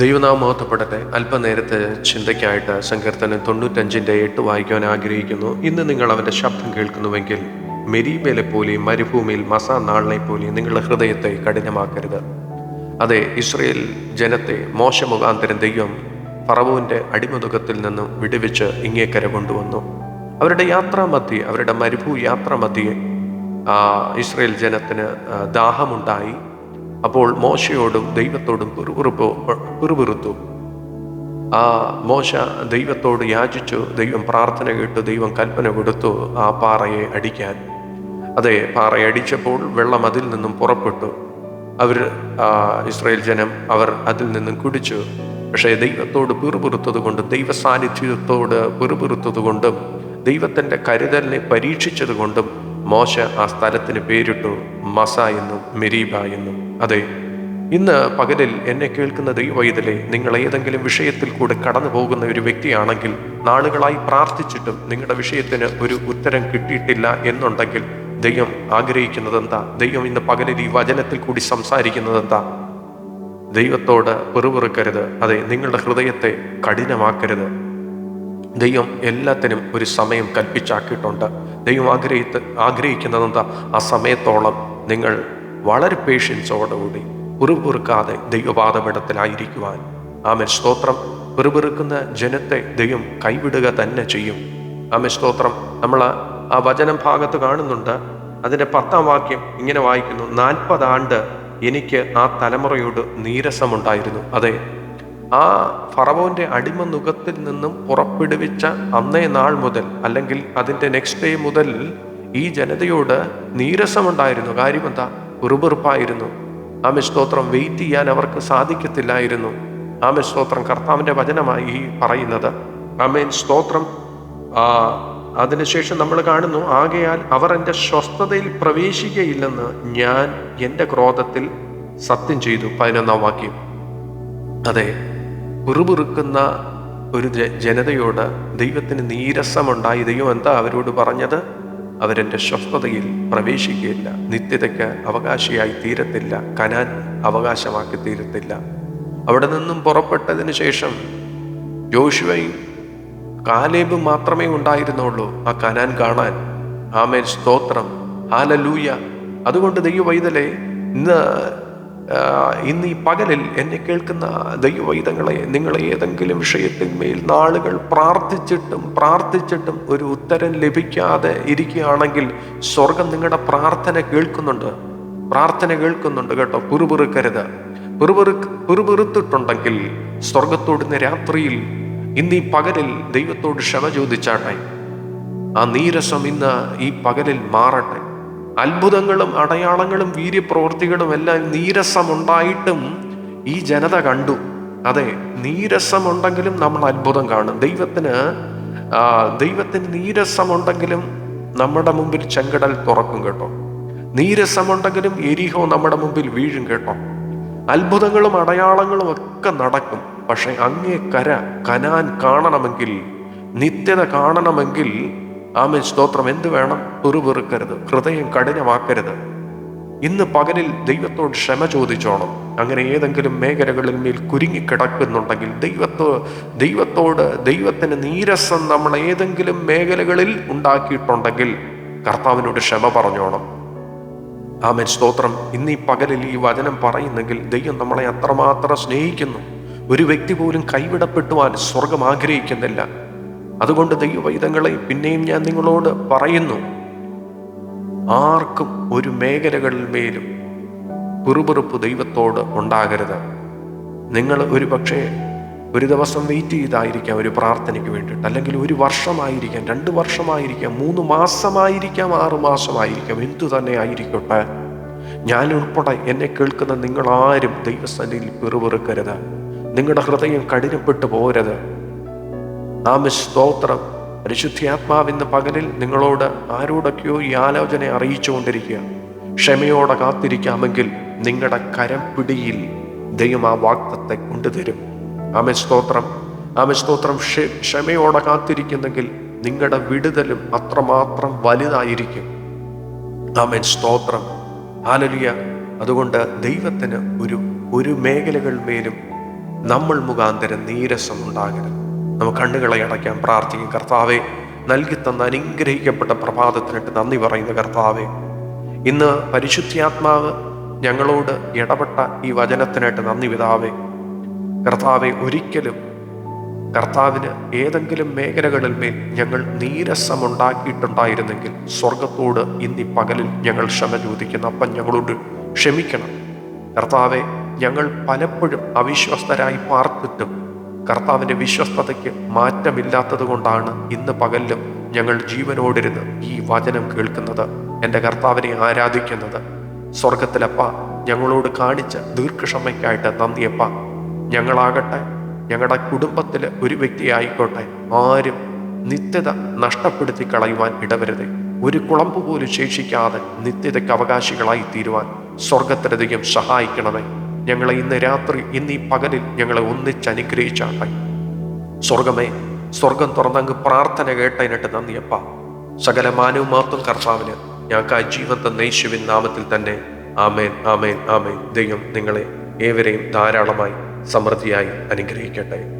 ദൈവനാമം മഹത്വപ്പെടട്ടെ അല്പനേരത്തെ ചിന്തയ്ക്കായിട്ട് സങ്കീർത്തനം തൊണ്ണൂറ്റഞ്ചിന്റെ എട്ട് വായിക്കുവാൻ ആഗ്രഹിക്കുന്നു. ഇന്ന് നിങ്ങൾ അവന്റെ ശബ്ദം കേൾക്കുന്നുവെങ്കിൽ മെരിമേലെ പോലെയും മരുഭൂമിയിൽ മസാ നാളിനെ പോലെയും നിങ്ങളുടെ ഹൃദയത്തെ കഠിനമാക്കരുത്. അതെ ഇസ്രയേൽ ജനത്തെ മോശമുഖാന്തരം ദൈവം പറവുവിന്റെ അടിമതുകത്തിൽ നിന്നും വിടുവിച്ച് ഇങ്ങേക്കര കൊണ്ടുവന്നു. അവരുടെ യാത്രാമധ്യേ അവരുടെ മരുഭൂ യാത്രാമധ്യേ ഇസ്രയേൽ ജനത്തിന് ദാഹമുണ്ടായി. അപ്പോൾ മോശയോടും ദൈവത്തോടും പിറുപിറുപ്പോ പിറുപിറുത്തു ആ മോശ ദൈവത്തോട് യാചിച്ചു ദൈവം പ്രാർത്ഥന കേട്ടു ദൈവം കൽപ്പന കൊടുത്തു ആ പാറയെ അടിക്കാൻ. അതെ പാറയടിച്ചപ്പോൾ വെള്ളം അതിൽ നിന്നും പുറപ്പെട്ടു. അവർ ഇസ്രയേൽ ജനം അവർ അതിൽ നിന്നും കുടിച്ചു. പക്ഷേ ദൈവത്തോട് പിറുപിറുത്തത് കൊണ്ടും ദൈവ സാന്നിധ്യത്തോട് പിറുപിറുത്തത് കൊണ്ടും ദൈവത്തിന്റെ കരുതലിനെ പരീക്ഷിച്ചത് കൊണ്ടും മോശ ആ സ്ഥലത്തിന് പേരിട്ടു മസ എന്നും മെരീബ എന്നും. അതെ ഇന്ന് പകലിൽ എന്നെ കേൾക്കുന്ന ദൈവവൈതലെ നിങ്ങൾ ഏതെങ്കിലും വിഷയത്തിൽ കൂടെ കടന്നു പോകുന്ന ഒരു വ്യക്തിയാണെങ്കിൽ നാളുകളായി പ്രാർത്ഥിച്ചിട്ടും നിങ്ങളുടെ വിഷയത്തിന് ഒരു ഉത്തരം കിട്ടിയിട്ടില്ല എന്നുണ്ടെങ്കിൽ ദൈവം ആഗ്രഹിക്കുന്നത് എന്താ ദൈവം ഇന്ന് പകലിൽ ഈ വചനത്തിൽ കൂടി സംസാരിക്കുന്നത് എന്താ ദൈവത്തോട് പെറുപെറുക്കരുത്. അതെ നിങ്ങളുടെ ഹൃദയത്തെ കഠിനമാക്കരുത്. ദൈവം എല്ലാത്തിനും ഒരു സമയം കൽപ്പിച്ചാക്കിയിട്ടുണ്ട്. ദൈവം ആഗ്രഹിത്ത് ആഗ്രഹിക്കുന്നത് എന്താ ആ സമയത്തോളം നിങ്ങൾ വളരെ പേഷ്യൻസോടുകൂടി പിറുപിറുക്കാതെ ദൈവപാദപീഠത്തിലായിരിക്കുവാൻ. ആമൻ. സ്തോത്രം. പിറുപിറുക്കുന്ന ജനത്തെ ദൈവം കൈവിടുക തന്നെ ചെയ്യും. ആമൻ. സ്തോത്രം. നമ്മൾ ആ വചനം ഭാഗത്ത് കാണുന്നുണ്ട്. അതിന്റെ പത്താം വാക്യം ഇങ്ങനെ വായിക്കുന്നു. നാൽപ്പതാണ്ട് എനിക്ക് ആ തലമുറയോട് നീരസമുണ്ടായിരുന്നു. അതെ ആ ഫറവോന്റെ അടിമ നുഖത്തിൽ നിന്നും പുറപ്പെടുവിച്ച അന്നേ നാൾ മുതൽ അല്ലെങ്കിൽ അതിന്റെ നെക്സ്റ്റ് ഡേ മുതൽ ഈ ജനതയോട് നീരസമുണ്ടായിരുന്നു. കാര്യം എന്താ? ഉറുപുറുപ്പായിരുന്നു ആമെ സ്തോത്രം വെയിറ്റ് ചെയ്യാൻ അവർക്ക് സാധിക്കത്തില്ലായിരുന്നു. ആമെ സ്തോത്രം കർത്താവിന്റെ വചനമായി ഈ പറയുന്നത്. ആമേൻ സ്തോത്രം. അതിനുശേഷം നമ്മൾ കാണുന്നു ആകയാൽ അവർ എന്റെ സ്വസ്ഥതയിൽ പ്രവേശിക്കയില്ലെന്ന് ഞാൻ എന്റെ ക്രോധത്തിൽ സത്യം ചെയ്തു. പതിനൊന്നാം വാക്യം. അതെ പിറുപിറുക്കുന്ന ഒരു ജനതയോട് ദൈവത്തിന് നീരസമുണ്ടായി ദൈവം എന്താ അവരോട് പറഞ്ഞത്? അവരെന്റെ സ്വസ്ഥതയിൽ പ്രവേശിക്കുകയില്ല. നിത്യതയ്ക്ക് അവകാശിയായി തീരത്തില്ല. കനാൻ അവകാശമാക്കി തീരത്തില്ല. അവിടെ നിന്നും പുറപ്പെട്ടതിന് ശേഷം ജോഷുവയും കാലേബ് മാത്രമേ ഉണ്ടായിരുന്നുള്ളൂ ആ കനാൻ കാണാൻ. ആമേൻ. സ്തോത്രം. ഹാലലൂയ. അതുകൊണ്ട് ദൈവവൈതലെ ഇന്ന് ഇന്ന് ഈ പകലിൽ എന്നെ കേൾക്കുന്ന ദൈവവൈതങ്ങളെ നിങ്ങൾ ഏതെങ്കിലും വിഷയത്തിന്മേൽ നാളുകൾ പ്രാർത്ഥിച്ചിട്ടും പ്രാർത്ഥിച്ചിട്ടും ഒരു ഉത്തരം ലഭിക്കാതെ ഇരിക്കുകയാണെങ്കിൽ സ്വർഗം നിങ്ങളുടെ പ്രാർത്ഥന കേൾക്കുന്നുണ്ട്. പ്രാർത്ഥന കേൾക്കുന്നുണ്ട് കേട്ടോ. പിറുപിറുക്കരുത്. പിറുപിറു സ്വർഗത്തോട് ഇന്ന് രാത്രിയിൽ ഇന്ന് ഈ പകലിൽ ദൈവത്തോട് ക്ഷമ ചോദിച്ചാട്ടെ. ആ നീരസം ഇന്ന് ഈ പകലിൽ മാറട്ടെ. അത്ഭുതങ്ങളും അടയാളങ്ങളും വീര്യപ്രവൃത്തികളും എല്ലാം നീരസമുണ്ടായിട്ടും ഈ ജനത കണ്ടു. അതെ നീരസമുണ്ടെങ്കിലും നമ്മൾ അത്ഭുതം കാണും. ദൈവത്തിന് ദൈവത്തിന് നീരസമുണ്ടെങ്കിലും നമ്മുടെ മുമ്പിൽ ചെങ്കടൽ തുറക്കും കേട്ടോ. നീരസമുണ്ടെങ്കിലും എരിഹോ നമ്മുടെ മുമ്പിൽ വീഴും കേട്ടോ. അത്ഭുതങ്ങളും അടയാളങ്ങളും ഒക്കെ നടക്കും. പക്ഷെ അങ്ങേ കര കനാൻ കാണണമെങ്കിൽ നിത്യത കാണണമെങ്കിൽ ആമൻ സ്തോത്രം എന്ത് വേണം? പെറുപെറുക്കരുത് ഹൃദയം കഠിനമാക്കരുത്. ഇന്ന് പകലിൽ ദൈവത്തോട് ക്ഷമ ചോദിച്ചോണം. അങ്ങനെ ഏതെങ്കിലും മേഖലകളിൽ മേൽ കുരുങ്ങിക്കിടക്കുന്നുണ്ടെങ്കിൽ ദൈവത്തോ ദൈവത്തോട് ദൈവത്തിന് നീരസം നമ്മൾ ഏതെങ്കിലും മേഖലകളിൽ ഉണ്ടാക്കിയിട്ടുണ്ടെങ്കിൽ കർത്താവിനോട് ക്ഷമ പറഞ്ഞോണം. ആമൻ. സ്തോത്രം. ഇന്ന് ഈ പകലിൽ ഈ വചനം പറയുന്നെങ്കിൽ ദൈവം നമ്മളെ അത്രമാത്രം സ്നേഹിക്കുന്നു. ഒരു വ്യക്തി പോലും കൈവിടപ്പെട്ടുവാൻ സ്വർഗം ആഗ്രഹിക്കുന്നില്ല. അതുകൊണ്ട് ദൈവവൈതങ്ങളെ പിന്നെയും ഞാൻ നിങ്ങളോട് പറയുന്നു. ആർക്കും ഒരു മേഖലകളിൽ മേലും പിറുപിറുപ്പ് ദൈവത്തോട് ഉണ്ടാകരുത്. നിങ്ങൾ ഒരു പക്ഷേ ഒരു ദിവസം വെയിറ്റ് ചെയ്തായിരിക്കാം ഒരു പ്രാർത്ഥനയ്ക്ക് വേണ്ടിയിട്ട്. അല്ലെങ്കിൽ ഒരു വർഷമായിരിക്കാം രണ്ട് വർഷമായിരിക്കാം മൂന്ന് മാസമായിരിക്കാം ആറു മാസമായിരിക്കാം എന്തു തന്നെ ആയിരിക്കട്ടെ. ഞാൻ ഉൾപ്പെടെ എന്നെ കേൾക്കുന്ന നിങ്ങളാരും ദൈവസന്നിധിയിൽ പിറുപിറുക്കരുത്. നിങ്ങളുടെ ഹൃദയം കഠിനപ്പെട്ടു പോരത് നാം സ്തോത്രം. പരിശുദ്ധാത്മാവിന്ന് പകലിൽ നിങ്ങളോട് ആരോടൊക്കെയോ ഈ ആലോചന അറിയിച്ചുകൊണ്ടിരിക്കുക ക്ഷമയോടെ കാത്തിരിക്കാമെങ്കിൽ നിങ്ങളുടെ കരം പിടിയിൽ ദൈവം ആ വാക്തത്തെ കൊണ്ടുതരും. ആമ സ്തോത്രം. ആമ സ്തോത്രം. ക്ഷ- ക്ഷമയോടെ കാത്തിരിക്കുന്നെങ്കിൽ നിങ്ങളുടെ വിടുതലും അത്രമാത്രം വലുതായിരിക്കും. ആമൻ. സ്തോത്രം. ആലലിയ അതുകൊണ്ട് ദൈവത്തിന് ഒരു ഒരു മേഖലകൾ മേലും നമ്മൾ മുഖാന്തരം നീരസം ഉണ്ടാകരുത്. നമുക്ക് കണ്ണുകളെ അടയ്ക്കാൻ പ്രാർത്ഥിക്കും കർത്താവെ. നൽകി തന്ന അനുഗ്രഹിക്കപ്പെട്ട പ്രഭാതത്തിനിട്ട് നന്ദി പറയുന്ന കർത്താവെ. ഇന്ന് പരിശുദ്ധാത്മാവ് ഞങ്ങളോട് ഇടപെട്ട ഈ വചനത്തിനായിട്ട് നന്ദി പിതാവേ. കർത്താവെ ഒരിക്കലും കർത്താവിന് ഏതെങ്കിലും മേഖലകളിൽ മേൽ ഞങ്ങൾ നീരസമുണ്ടാക്കിയിട്ടുണ്ടായിരുന്നെങ്കിൽ സ്വർഗത്തോട് ഇന്നീ പകലിൽ ഞങ്ങൾ ക്ഷമ ചോദിക്കുന്നു. അപ്പം ഞങ്ങളോട് ക്ഷമിക്കണം. കർത്താവെ ഞങ്ങൾ പലപ്പോഴും അവിശ്വസ്തരായി പാർത്തിട്ടും കർത്താവിന്റെ വിശ്വസ്തതയ്ക്ക് മാറ്റമില്ലാത്തത് കൊണ്ടാണ് ഇന്ന് പകലിലും ഞങ്ങൾ ജീവനോടിരുന്ന് ഈ വചനം കേൾക്കുന്നത്. എന്റെ കർത്താവിനെ ആരാധിക്കുന്നത്. സ്വർഗത്തിലപ്പ ഞങ്ങളോട് കാണിച്ച ദീർഘക്ഷമയ്ക്കായിട്ട് നന്ദിയപ്പ. ഞങ്ങളാകട്ടെ ഞങ്ങളുടെ കുടുംബത്തിലെ ഒരു വ്യക്തി ആയിക്കോട്ടെ ആരും നിത്യത നഷ്ടപ്പെടുത്തി കളയുവാൻ ഇടവരുതേ. ഒരു കുളമ്പ് പോലും ശേഷിക്കാതെ നിത്യതയ്ക്ക് അവകാശികളായി തീരുവാൻ സ്വർഗത്തിലധികം സഹായിക്കണമേ. ഞങ്ങളെ ഇന്ന് രാത്രി ഇന്ന് പകലിൽ ഞങ്ങളെ ഒന്നിച്ച് അനുഗ്രഹിച്ചാട്ടെ സ്വർഗമേ സ്വർഗം തുറന്നങ്ങ് പ്രാർത്ഥന കേട്ടതിനിട്ട് നന്ദിയപ്പ. സകല മാനവും മാത്രം കർത്താവിന് ഞങ്ങൾക്ക് ജീവൻ തന്ന നാമത്തിൽ തന്നെ ആമേൻ ആമേൻ ആമേൻ. ദൈവം നിങ്ങളെ ഏവരെയും ധാരാളമായി സമൃദ്ധിയായി അനുഗ്രഹിക്കട്ടെ.